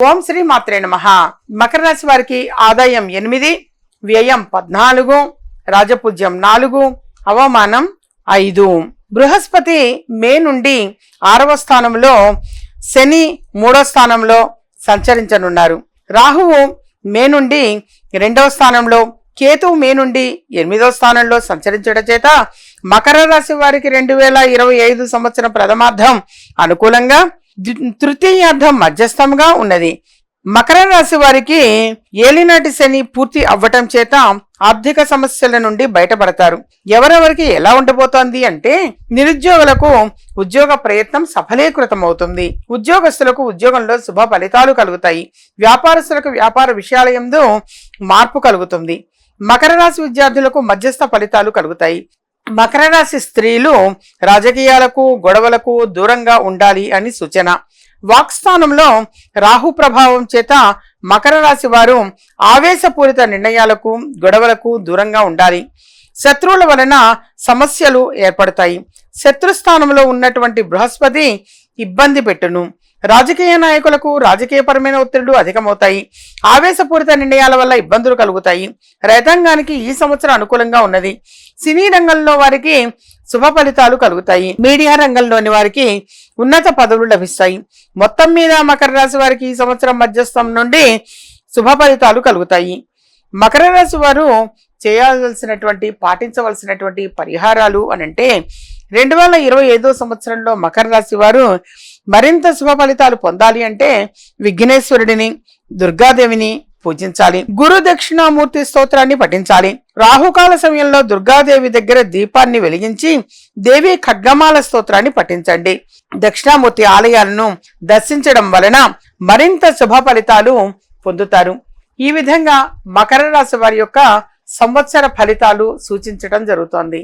ఓం శ్రీ మాత్రే నమ. మకర రాశి వారికి ఆదాయం ఎనిమిది వ్యయం పద్నాలుగు రాజపూజ్యం నాలుగు అవమానం ఐదు. బృహస్పతి మే నుండి ఆరవ స్థానంలో శని మూడో స్థానంలో సంచరించనున్నారు. రాహువు మే నుండి రెండవ స్థానంలో కేతువు మే నుండి ఎనిమిదో స్థానంలో సంచరించడం చేత మకర రాశి వారికి రెండు వేల ఇరవై ఐదు సంవత్సరం ప్రథమార్థం అనుకూలంగా తృతీయార్థం మధ్యస్థంగా ఉన్నది. మకర రాశి వారికి ఏలినాటి శని పూర్తి అవ్వటం చేత ఆర్థిక సమస్యల నుండి బయటపడతారు. ఎవరెవరికి ఎలా ఉండబోతోంది అంటే నిరుద్యోగులకు ఉద్యోగ ప్రయత్నం సఫలీకృతం అవుతుంది ఉద్యోగస్తులకు ఉద్యోగంలో శుభ ఫలితాలు కలుగుతాయి. వ్యాపారస్తులకు వ్యాపార విషయాలయంలో మార్పు కలుగుతుంది. మకర రాశి విద్యార్థులకు మధ్యస్థ ఫలితాలు కలుగుతాయి. మకర రాశి స్త్రీలు రాజకీయాలకు గొడవలకు దూరంగా ఉండాలి అని సూచన. వాక్స్థానంలో రాహు ప్రభావం చేత మకర రాశి వారు ఆవేశపూరిత నిర్ణయాలకు గొడవలకు దూరంగా ఉండాలి. శత్రువుల వలన సమస్యలు ఏర్పడతాయి. శత్రుస్థానంలో ఉన్నటువంటి బృహస్పతి ఇబ్బంది పెట్టును. రాజకీయ నాయకులకు రాజకీయపరమైన ఒత్తిళ్ళు అధికమవుతాయి. ఆవేశపూరిత నిర్ణయాల వల్ల ఇబ్బందులు కలుగుతాయి. రైతాంగానికి ఈ సంవత్సరం అనుకూలంగా ఉన్నది. సినీ రంగంలో వారికి శుభ ఫలితాలు కలుగుతాయి. మీడియా రంగంలోని వారికి ఉన్నత పదవులు లభిస్తాయి. మొత్తం మీద మకర రాశి వారికి ఈ సంవత్సరం మధ్యస్థం నుండి శుభ ఫలితాలు కలుగుతాయి. మకర రాశి వారు చేయాల్సినటువంటి పాటించవలసినటువంటి పరిహారాలు అని అంటే రెండు వేల ఇరవై ఐదో సంవత్సరంలో మకర రాశి వారు మరింత శుభ ఫలితాలు పొందాలి అంటే విఘ్నేశ్వరుడిని దుర్గాదేవిని పూజించాలి. గురు దక్షిణామూర్తి స్తోత్రాన్ని పఠించాలి. రాహుకాల సమయంలో దుర్గాదేవి దగ్గర దీపాన్ని వెలిగించి దేవి ఖడ్గమాల స్తోత్రాన్ని పఠించండి. దక్షిణామూర్తి ఆలయాలను దర్శించడం వలన మరింత శుభ ఫలితాలు పొందుతారు. ఈ విధంగా మకర రాశి వారి యొక్క సంవత్సర ఫలితాలు సూచించడం జరుగుతోంది.